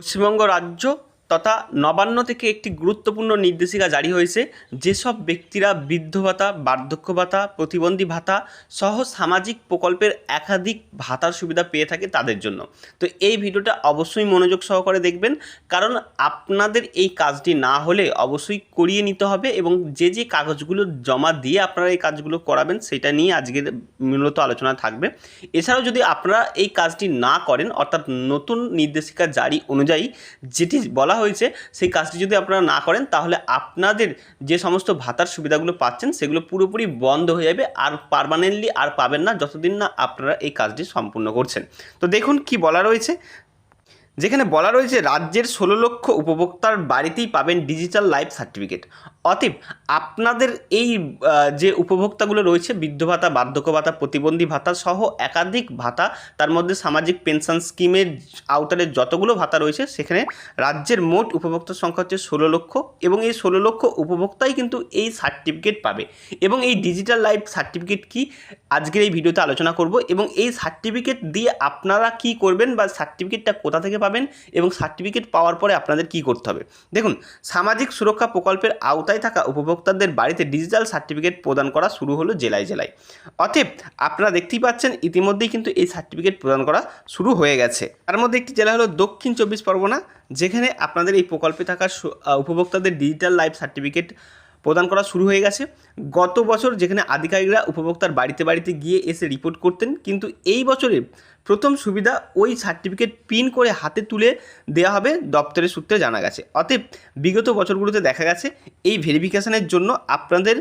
পশ্চিমবঙ্গ রাজ্য তথা নবান্ন থেকে একটি গুরুত্বপূর্ণ নির্দেশিকা জারি হয়েছে, যেসব ব্যক্তিরা বৃদ্ধ ভাতা, বার্ধক্য ভাতা, প্রতিবন্ধী ভাতা সহ সামাজিক প্রকল্পের একাধিক ভাতার সুবিধা পেয়ে থাকে তাদের জন্য। তো এই ভিডিওটা অবশ্যই মনোযোগ সহকারে দেখবেন, কারণ আপনাদের এই কাজটি না হলে অবশ্যই করিয়ে নিতে হবে এবং যে যে কাগজগুলো জমা দিয়ে আপনারা এই কাজগুলো করাবেন সেটা নিয়ে আজকের মূলত আলোচনা থাকবে। এছাড়াও যদি আপনারা এই কাজটি না করেন, অর্থাৎ নতুন নির্দেশিকা জারি অনুযায়ী, যেটি বলা হয়েছে, সেই কাজটি যদি আপনারা না করেন, তাহলে আপনাদের যে সমস্ত ভাতার সুবিধাগুলো পাচ্ছেন, সেগুলো পুরোপুরি বন্ধ হয়ে যাবে, আর পারমানেন্টলি আর পাবেন না যতদিন না আপনারা এই কাজটি সম্পূর্ণ করছেন। তো দেখুন কি বলা রয়েছে। যেখানে বলা রয়েছে, রাজ্যের ষোলো লক্ষ উপভোক্তার বাড়িতেই পাবেন ডিজিটাল লাইফ সার্টিফিকেট অতএব আপনাদের এই যে উপভোক্তাগুলো রয়েছে, বৃদ্ধ ভাতা, বার্ধক্য ভাতা, প্রতিবন্ধী ভাতা সহ একাধিক ভাতা, তার মধ্যে সামাজিক পেনশন স্কিমের আওতারে যতগুলো ভাতা রয়েছে, সেখানে রাজ্যের মোট উপভোক্তার সংখ্যা হচ্ছে ষোলো লক্ষ এবং এই ষোলো লক্ষ উপভোক্তাই কিন্তু এই সার্টিফিকেট পাবে। এবং এই ডিজিটাল লাইফ সার্টিফিকেট কি, আজকের এই ভিডিওতে আলোচনা করব এবং এই সার্টিফিকেট দিয়ে আপনারা কি করবেন বা সার্টিফিকেটটা কোথা থেকে পাবেন এবং সার্টিফিকেট পাওয়ার পরে আপনাদের কি করতে হবে। দেখুন, সামাজিক সুরক্ষা প্রকল্পের আওতায় থাকা উপভোক্তাদের বাড়িতে ডিজিটাল সার্টিফিকেট প্রদান করা শুরু হলো জেলায় জেলায়। অতএব আপনারা দেখতেই পাচ্ছেন ইতিমধ্যেই কিন্তু এই সার্টিফিকেট প্রদান করা শুরু হয়ে গেছে। তার মধ্যে একটি জেলা হলো দক্ষিণ চব্বিশ পরগনা, যেখানে আপনাদের এই প্রকল্পে থাকা উপভোক্তাদের ডিজিটাল লাইফ সার্টিফিকেট প্রদান করা শুরু হয়ে গেছে। গত বছর যেখানে আধিকারিকরা উপভোক্তার বাড়িতে বাড়িতে গিয়ে এসে রিপোর্ট করতেন, কিন্তু এই বছরে প্রথম সুবিধা ওই সার্টিফিকেট পিন করে হাতে তুলে দেওয়া হবে দপ্তরের সূত্রে জানা গেছে। অতএব বিগত বছরগুলোতে দেখা গেছে, এই ভেরিফিকেশনের জন্য আপনাদের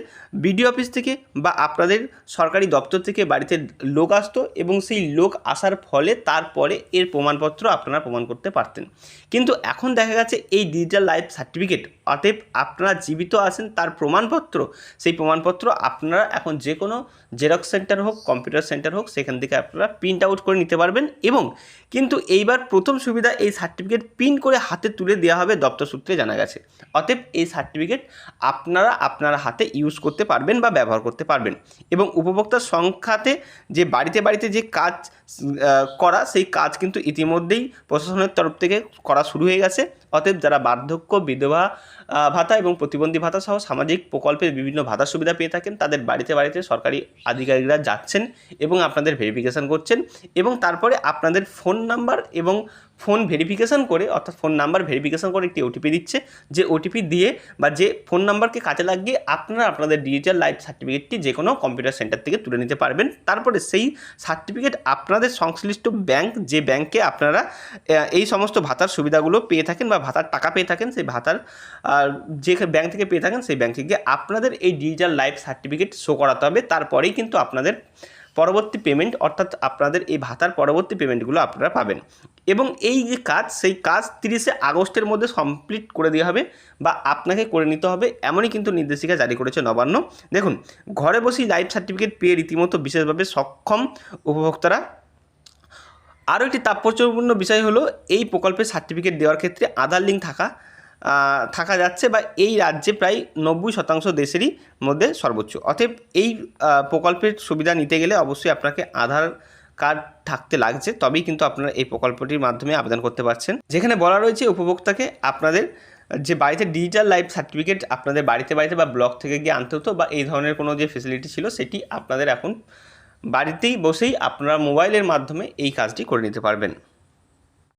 বিডিও অফিস থেকে বা আপনাদের সরকারি দপ্তর থেকে বাড়িতে লোক আসতো এবং সেই লোক আসার ফলে তারপরে এর প্রমাণপত্র আপনারা প্রমাণ করতে পারতেন। কিন্তু এখন দেখা গেছে এই ডিজিটাল লাইফ সার্টিফিকেট অতএব আপনারা জীবিত আছেন, তার প্রমাণপত্র, সেই প্রমাণপত্র আপনারা এখন যে কোনো জেরক্স সেন্টার হোক কম্পিউটার সেন্টার হোক, সেখান থেকে আপনারা প্রিন্ট আউট করে নিতে পারবেন এবং কিন্তু এইবার প্রথম সুবিধা এই সার্টিফিকেট প্রিন্ট করে হাতে তুলে দেওয়া হবে দপ্তর সূত্রে জানা গেছে। অতএব এই সার্টিফিকেট আপনারা আপনার হাতে ইউজ করতে পারবেন বা ব্যবহার করতে পারবেন এবং উপভোক্তার সংখ্যাতে যে বাড়িতে বাড়িতে যে কাজ করা সেই কাজ কিন্তু ইতিমধ্যেই প্রশাসনের তরফ থেকে করা শুরু হয়ে গেছে। অতএব যারা বার্ধক্য, বিধবা ভাতা এবং প্রতিবন্ধী ভাতা সহ সামাজিক প্রকল্পের বিভিন্ন ভাতা সুবিধা পেয়ে থাকেন, তাদের বাড়িতে বাড়িতে সরকারি আধিকারিকরা যাচ্ছেন এবং আপনাদের ভেরিফিকেশান করছেন এবং তারপরে আপনাদের ফোন নাম্বার এবং ফোন ভেরিফিকেশান করে, অর্থাৎ ফোন নাম্বার ভেরিফিকেশান করে একটি ওটিপি দিচ্ছে। যে ওটিপি দিয়ে বা যে ফোন নাম্বারকে কাজে লাগিয়ে আপনারা আপনাদের ডিজিটাল লাইফ সার্টিফিকেটটি যে কোনো কম্পিউটার সেন্টার থেকে তুলে নিতে পারবেন। তারপরে সেই সার্টিফিকেট আপনাদের সংশ্লিষ্ট ব্যাংক যে ব্যাংকে আপনারা এই সমস্ত ভাতার সুবিধাগুলো পেয়ে থাকেন বা ভাতার টাকা পেয়ে থাকেন, সেই ভাতার যে ব্যাংক থেকে পেয়ে থাকেন, সেই ব্যাংকে গিয়ে আপনাদের এই ডিজিটাল লাইফ সার্টিফিকেট শো করাতে হবে। তারপরেই কিন্তু আপনাদের পরবর্তী পেমেন্ট অর্থাৎ আপনাদের এই ভাতার পরবর্তী পেমেন্টগুলো আপনারা পাবেন। এবং এই যে কাজ, সেই কাজ তিরিশে আগস্টের মধ্যে কমপ্লিট করে দেওয়া হবে বা আপনাকে করে নিতে হবে, এমনই কিন্তু নির্দেশিকা জারি করেছে নবান্ন। দেখুন, ঘরে বসেই লাইফ সার্টিফিকেট পেয়ে রীতিমতো বিশেষভাবে সক্ষম উপভোক্তারা। আরও একটি তাৎপর্যপূর্ণ বিষয় হলো, এই প্রকল্পের সার্টিফিকেট দেওয়ার ক্ষেত্রে আধার লিঙ্ক থাকা। থাকা যাচ্ছে বা এই রাজ্যে প্রায় নব্বই শতাংশ দেশেরই মধ্যে সর্বোচ্চ। অতএব এই প্রকল্পের সুবিধা নিতে গেলে অবশ্যই আপনাকে আধার কার্ড থাকতে লাগছে, তবেই কিন্তু আপনারা এই প্রকল্পটির মাধ্যমে আবেদন করতে পারছেন। যেখানে বলা রয়েছে, উপভোক্তাকে আপনাদের যে বাড়িতে ডিজিটাল লাইফ সার্টিফিকেট আপনাদের বাড়িতে বাড়িতে বা ব্লক থেকে গিয়ে আনতে হতো বা এই ধরনের কোনো যে ফেসিলিটি ছিল, সেটি আপনাদের এখন বাড়িতেই বসেই আপনারা মোবাইলের মাধ্যমে এই কাজটি করে নিতে পারবেন।